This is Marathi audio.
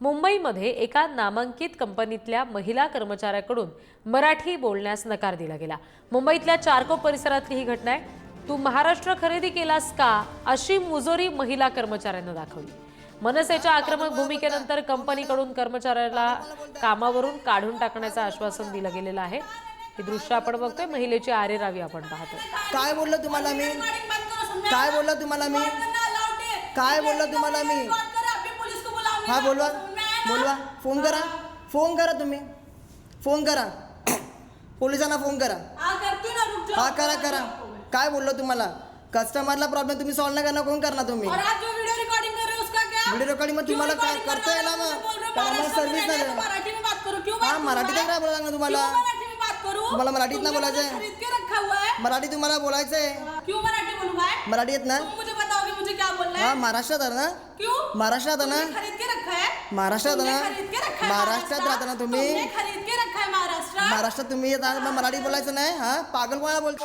मुंबईमध्ये एका नामांकित कंपनीतल्या महिला कर्मचाऱ्याकडून मराठी बोलण्यास नकार दिला गेला. मुंबईतल्या चारकोप परिसरातली ही घटना आहे. तू महाराष्ट्र खरेदी केलास का? अशी मुजोरी महिला कर्मचाऱ्यांना दाखवली. मनसेच्या आक्रमक भूमिकेनंतर कंपनीकडून कर्मचाऱ्याला कामावरून काढून टाकण्याचं आश्वासन दिलं गेलेलं आहे. हे दृश्य आपण बघतोय. महिलेची आरेरावी आपण पाहतोय. काय बोललो तुम्हाला मी? काय बोललो तुम्हाला मी? काय बोललो तुम्हाला मी? हा बोलवा. बोलवा. फोन करा. फोन करा तुम्ही. फोन करा. पोलिसांना फोन करा. हा करा करा. काय बोललो तुम्हाला? कस्टमरला प्रॉब्लेम तुम्ही सॉल्व नाही करणार कोण करणार तुम्ही? और आप जो वीडियो रिकॉर्डिंग कर रहे हो उसका क्या? व्हिडिओ रेकॉर्डिंग मग तुम्हाला काय करता? येणार हूँ, मग कारण महाराष्ट्र सर्व्हिस नाही हो, मराठी में बात करो. क्यों बोला? तुम्हाला तुम्हाला मराठीत ना बोलायचं आहे. मराठी तुम्हाला बोलायचंय. क्यों मराठी बोलूं भाई मराठी येत ना हा महाराष्ट्रात आहे ना? क्यों? महाराष्ट्रात आहे ना? तुमने खरीद के रखा है? महाराष्ट्रात ना? खरीद के रखा है महाराष्ट्रात राहता ना तुम्ही? तुमने खरीद के रखा है महाराष्ट्र महाराष्ट्रात तुम्ही येत आहात, मग मराठी बोलायचं नाही हा? पागल कोणाला बोलतो?